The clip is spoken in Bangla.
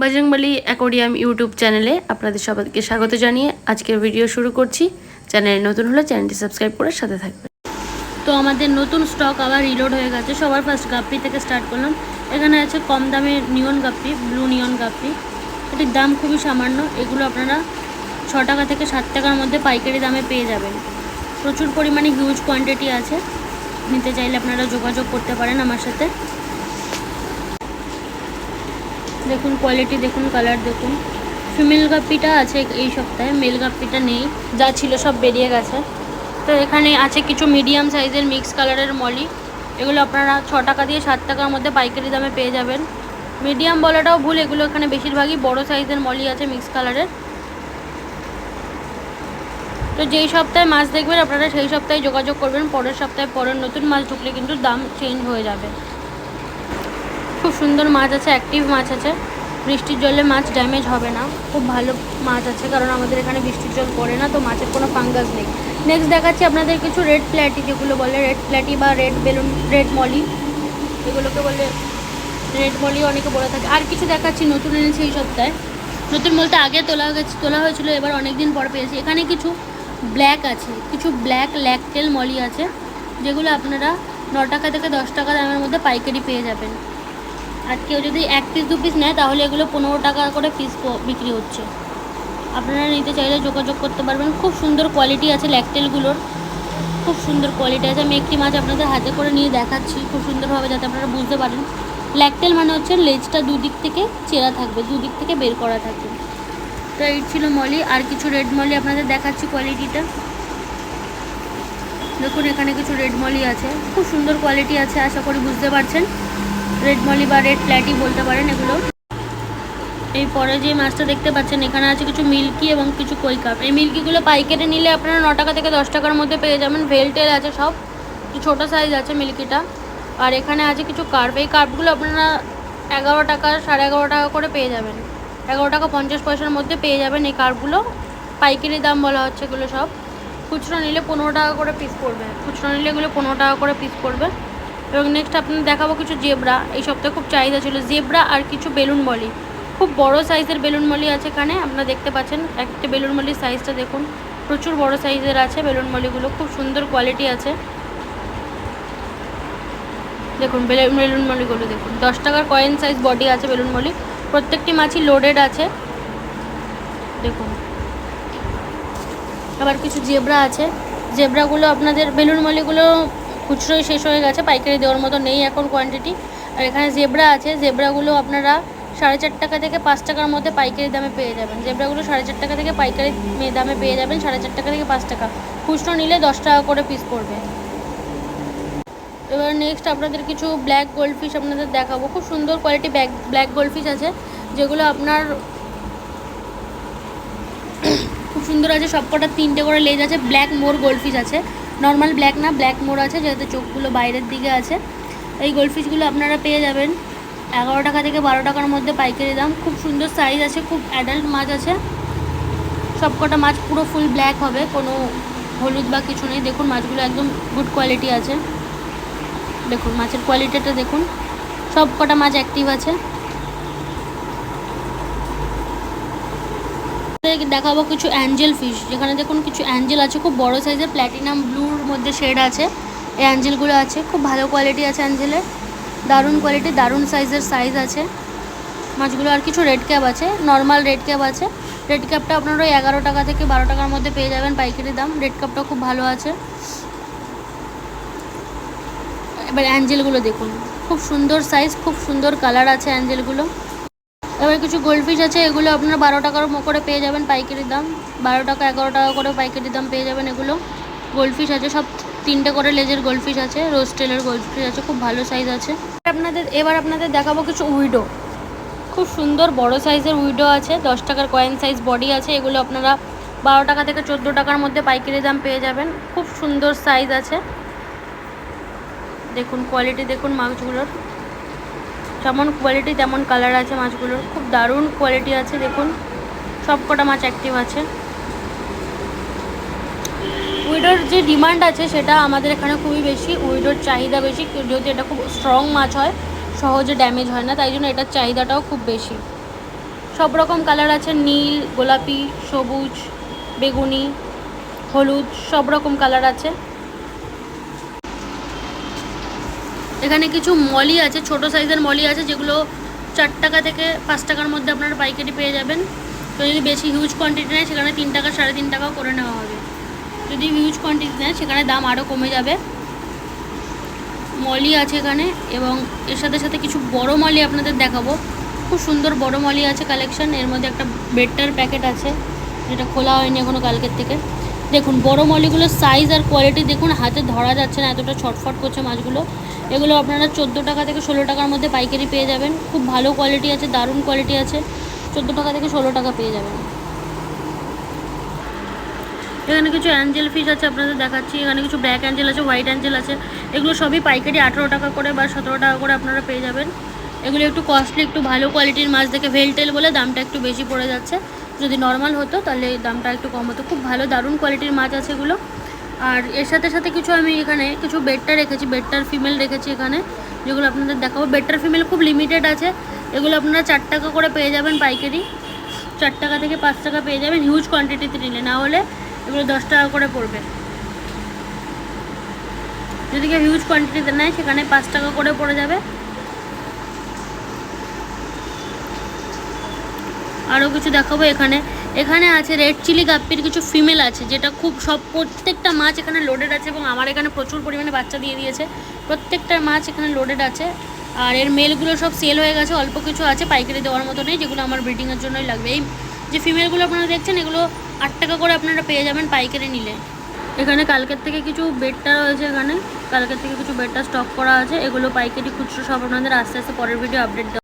বজরংবলী অ্যাকোরিয়াম ইউটিউব চ্যানেলে আপনাদের সবাইকে স্বাগত জানিয়ে আজকের ভিডিও শুরু করছি। চ্যানেলে নতুন হলে চ্যানেলটি সাবস্ক্রাইব করে সাথে থাকবে তো আমাদের নতুন স্টক আবার রিলোড হয়ে গেছে। সবার ফার্স্ট গাপ্পি থেকে স্টার্ট করলাম। এখানে আছে কম দামের নিয়ন গাপ্পি ব্লু নিয়ন গাপ্পি। এটির দাম খুবই সামান্য। এগুলো আপনারা ছ টাকা থেকে সাত টাকার মধ্যে পাইকারি দামে পেয়ে যাবেন। প্রচুর পরিমাণে হিউজ কোয়ান্টিটি আছে। নিতে চাইলে আপনারা যোগাযোগ করতে পারেন আমার সাথে। দেখুন কোয়ালিটি দেখুন কালার দেখুন। ফিমেল গাপ্পিটা আছে এই সপ্তাহে মেল গাপ্পিটা নেই, যা ছিল সব বেরিয়ে গেছে। তো এখানে আছে কিছু মিডিয়াম সাইজের মিক্স কালারের মলি এগুলো আপনারা ছ টাকা দিয়ে সাত টাকার মধ্যে পাইকারি দামে পেয়ে যাবেন। মিডিয়াম বলাটাও ভুল, এগুলো এখানে বেশিরভাগই বড় সাইজের মলি আছে মিক্স কালারের তো যেই সপ্তাহে মাছ দেখবেন, আপনারা সেই সপ্তাহে যোগাযোগ করবেন, পরের সপ্তাহে পরের নতুন মাছ ঢুকলে কিন্তু দাম চেঞ্জ হয়ে যাবে। খুব সুন্দর মাছ আছে অ্যাক্টিভ মাছ আছে। বৃষ্টির জলে মাছ ড্যামেজ হবে না, খুব ভালো মাছ আছে, কারণ আমাদের এখানে বৃষ্টির জল পড়ে না, তো মাছের কোনো ফাঙ্গাস নেই। নেক্সট দেখাচ্ছি আপনাদের কিছু রেড প্ল্যাটি যেগুলো বলে রেড প্ল্যাটি বা রেড বেলুন রেড মলি এগুলোকে বলে রেড মলি অনেকে বলে থাকে। আর কিছু দেখাচ্ছি নতুন এনেছি এই সপ্তাহে। নতুন বলতে আগে তোলা গেছে তোলা হয়েছিল, এবার অনেক দিন পর পেয়েছি। এখানে কিছু ব্ল্যাক আছে, কিছু ব্ল্যাক ল্যাকটেল মলি আছে, যেগুলো আপনারা ন টাকা থেকে দশ টাকা দামের মধ্যে পাইকারি পেয়ে যাবেন। আর কেউ যদি এক পিস দু পিস নেয়, তাহলে এগুলো পনেরো টাকা করে পিস বিক্রি হচ্ছে। আপনারা নিতে চাইলে যোগাযোগ করতে পারবেন। খুব সুন্দর কোয়ালিটি আছে ল্যাকটেলগুলোর খুব সুন্দর কোয়ালিটি আছে। আমি একটি মাছ আপনাদের হাতে করে নিয়ে দেখাচ্ছি, খুব সুন্দরভাবে যাতে আপনারা বুঝতে পারেন। ল্যাকটেল মানে হচ্ছে লেজটা দুদিক থেকে চেরা থাকবে, দুদিক থেকে বের করা থাকবে। তো এই ছিল মলি। আর কিছু রেড মলি আপনাদের দেখাচ্ছি কোয়ালিটিটা দেখুন, এখানে কিছু রেড মলি আছে। খুব সুন্দর কোয়ালিটি আছে, আশা করি বুঝতে পারছেন। রেড মলি বা রেড প্ল্যাটি বলতে পারেন এগুলো। এই পরে যে মাছটা দেখতে পাচ্ছেন, এখানে আছে কিছু মিল্কি এবং কিছু কই কাপ এই মিল্কিগুলো পাইকারি নিলে আপনারা ন টাকা থেকে দশ টাকার মধ্যে পেয়ে যাবেন। ভেলটেল আছে সব ছোটো সাইজ আছে মিল্কিটা আর এখানে আছে কিছু কার্প এই কার্পগুলো আপনারা এগারো টাকা, সাড়ে এগারো টাকা করে পেয়ে যাবেন। এগারো টাকা পঞ্চাশ পয়সার মধ্যে পেয়ে যাবেন এই কার্পগুলো পাইকারি দাম বলা হচ্ছে এগুলো সব। খুচরো নিলে পনেরো টাকা করে পিস পড়বে। খুচরো নিলে এগুলো পনেরো টাকা করে পিস পড়বে। এবং নেক্সট আপনাদের দেখাবো কিছু জেবরা এই সপ্তাহে খুব চাহিদা ছিল। জেবরা আর কিছু বেলুন মলি। খুব বড় সাইজের বেলুন মলি আছে এখানে। আপনারা দেখতে পাচ্ছেন, একটা বেলুন মলির সাইজটা দেখুন। প্রচুর বড় সাইজের আছে বেলুন মলিগুলো। খুব সুন্দর কোয়ালিটি আছে। দেখুন বেলুন মলিগুলো দেখুন। দশ টাকার কয়েন সাইজ বডি আছে বেলুন মলি। প্রত্যেকটি মাছই লোডেড আছে। দেখুন। আবার কিছু জেবরা আছে। জেবরাগুলো আপনাদের বেলুন মলিগুলো খুচরোই শেষ হয়ে গেছে, পাইকারি দেওয়ার মতো নেই এখন কোয়ান্টিটি আর এখানে জেবরা আছে জেবরাগুলো আপনারা সাড়ে চার টাকা থেকে পাঁচ টাকার মধ্যে পাইকারি দামে পেয়ে যাবেন। জেবরাগুলো সাড়ে চার টাকা থেকে পাইকারি দামে পেয়ে যাবেন, সাড়ে চার টাকা থেকে পাঁচ টাকা। খুচরো নিলে দশ টাকা করে পিস পড়বে। এবার নেক্সট আপনাদের কিছু ব্ল্যাক গোল্ডফিশ আপনাদের দেখাবো। খুব সুন্দর কোয়ালিটি ব্যাক ব্ল্যাক গোল্ডফিশ আছে, যেগুলো আপনার খুব সুন্দর আছে, সবকটা তিনটে করে লেজ আছে ব্ল্যাক মোর গোল্ডফিশ আছে। নর্মাল ব্ল্যাক না ব্ল্যাক মোড় আছে যাতে চোখগুলো বাইরের দিকে আছে। এই গোল্ডফিশগুলো আপনারা পেয়ে যাবেন। এগারো টাকা থেকে বারো টাকার মধ্যে পাইকারি দাম। খুব সুন্দর সাইজ আছে, খুব অ্যাডাল্ট মাছ আছে। সবকটা মাছ পুরো ফুল ব্ল্যাক হবে, কোনো হলুদ বা কিছু নেই। দেখুন, মাছগুলো একদম গুড কোয়ালিটি আছে। দেখুন, মাছের কোয়ালিটিটা দেখুন। সব কটা মাছ অ্যাক্টিভ আছে। দেখাবো কিছু অ্যাঞ্জেল ফিশ, যেখানে দেখুন কিছু অ্যাঞ্জেল আছে, খুব বড় সাইজের প্ল্যাটিনাম ব্লুর মধ্যে শেড আছে। এই অ্যাঞ্জেলগুলো আছে, খুব ভালো কোয়ালিটি আছে অ্যাঞ্জেলের। দারুণ কোয়ালিটি, দারুণ সাইজের সাইজ আছে। মাছগুলো আর কিছু রেড ক্যাপ আছে, নর্মাল রেড ক্যাপ আছে। রেড ক্যাপটা আপনারা ওই এগারো টাকা থেকে বারো টাকার মধ্যে পেয়ে যাবেন পাইকারি দাম, রেড ক্যাপটা খুব ভালো আছে। এবার অ্যাঞ্জেলগুলো দেখুন, খুব সুন্দর সাইজ, খুব সুন্দর কালার আছে অ্যাঞ্জেলগুলো। এবার কিছু গোল্ডফিশ আছে, এগুলো আপনারা বারো টাকার করে পেয়ে যাবেন পাইকারি দাম। বারো টাকা, এগারো টাকা করে পাইকারি দাম পেয়ে যাবেন এগুলো। গোল্ডফিশ আছে, সব তিনটে করে লেজের গোল্ডফিশ আছে রোজ টেলের গোল্ডফিশ আছে, খুব ভালো সাইজ আছে। আপনাদের এবার আপনাদের দেখাবো কিছু উইডো। খুব সুন্দর বড় সাইজের উইডো আছে, দশ টাকার কয়েন সাইজ বডি আছে, এগুলো আপনারা বারো টাকা থেকে চোদ্দ টাকার মধ্যে পাইকারি দাম পেয়ে যাবেন। খুব সুন্দর সাইজ আছে। দেখুন কোয়ালিটি দেখুন মাছগুলোর। যেমন কোয়ালিটি তেমন কালার আছে মাছগুলোর। খুব দারুণ কোয়ালিটি আছে, দেখুন। সব কটা মাছ অ্যাক্টিভ আছে। উইডোর যে ডিমান্ড আছে, সেটা আমাদের এখানে খুবই বেশি। উইডোর চাহিদা বেশি যেহেতু এটা খুব স্ট্রং মাছ হয়, সহজে ড্যামেজ হয় না। তাই জন্য এটার চাহিদাটাও খুব বেশি। সব রকম কালার আছে, নীল, গোলাপি, সবুজ, বেগুনি, হলুদ, সব রকম কালার আছে। এখানে কিছু মলি আছে, ছোট সাইজের মলি আছে, যেগুলো চার টাকা থেকে পাঁচ টাকার মধ্যে আপনারা পাইকারি পেয়ে যাবেন। তো যদি বেশি হিউজ কোয়ান্টিটি নেয়, সেখানে তিন টাকা, সাড়ে তিন টাকাও করে নেওয়া হবে। যদি হিউজ কোয়ান্টিটি নেয়, সেখানে দাম আরও কমে যাবে। মলি আছে এখানে এবং এর সাথে সাথে কিছু বড় মলি আপনাদের দেখাবো। খুব সুন্দর বড় মলি আছে কালেকশন এর মধ্যে একটা বেটার প্যাকেট আছে, যেটা খোলা হয়নি এখনও কালকের থেকে। দেখুন, বড় মলিগুলোর সাইজ আর কোয়ালিটি দেখুন, হাতে ধরা যাচ্ছে না, এতটা ছটফট করছে মাছগুলো। এগুলো আপনারা চোদ্দ টাকা থেকে ষোলো টাকার মধ্যে পাইকারি পেয়ে যাবেন। খুব ভালো কোয়ালিটি আছে, দারুণ কোয়ালিটি আছে। চোদ্দ টাকা থেকে ষোলো টাকা পেয়ে যাবেন। এখানে কিছু অ্যাঞ্জেল ফিশ আছে আপনাদের দেখাচ্ছি। এখানে কিছু ব্ল্যাক অ্যাঞ্জেল আছে হোয়াইট অ্যাঞ্জেল আছে। এগুলো সবই পাইকারি আঠেরো টাকা করে বা সতেরো টাকা করে আপনারা পেয়ে যাবেন। এগুলো একটু কস্টলি একটু ভালো কোয়ালিটির মাছ দেখে ভেলটেল বলে দামটা একটু বেশি পড়ে যাচ্ছে। যদি নর্মাল হতো তাহলে দামটা একটু কম হতো। খুব ভালো, দারুণ কোয়ালিটির মাছ আছে এগুলো। আর এর সাথে সাথে কিছু আমি এখানে কিছু বেডটা রেখেছি, বেডটার ফিমেল রেখেছি এখানে, যেগুলো আপনাদের দেখাবো। বেডটার ফিমেল খুব লিমিটেড আছে, এগুলো আপনারা চার টাকা করে পেয়ে যাবেন পাইকারি। চার টাকা থেকে পাঁচ টাকা পেয়ে যাবেন হিউজ কোয়ান্টিটিতে নিলে। না হলে এগুলো দশ টাকা করে পড়বে। যদি কেউ হিউজ কোয়ান্টিটিতে নেয়, সেখানে পাঁচ টাকা করে পড়ে যাবে। আরও কিছু দেখাবো এখানে। এখানে আছে রেড চিলি গাপ্পির কিছু ফিমেল আছে, যেটা খুব সব, প্রত্যেকটা মাছ এখানে লোডেড আছে এবং আমার এখানে প্রচুর পরিমাণে বাচ্চা দিয়ে দিয়েছে। প্রত্যেকটা মাছ এখানে লোডেড আছে। আর এর মেলগুলো সব সেল হয়ে গেছে, অল্প কিছু আছে, পাইকারি দেওয়ার মতো নেই, যেগুলো আমার ব্রিডিংয়ের জন্যই লাগবে। এই যে ফিমেলগুলো আপনারা দেখছেন, এগুলো আট টাকা করে আপনারা পেয়ে যাবেন পাইকারি নিলে। এখানে কালকের থেকে কিছু বেডটা রয়েছে এখানে। কালকের থেকে কিছু বেডটা স্টক করা আছে। এগুলো পাইকারি খুচরো সব আপনাদের আস্তে আস্তে পরের ভিডিও আপডেট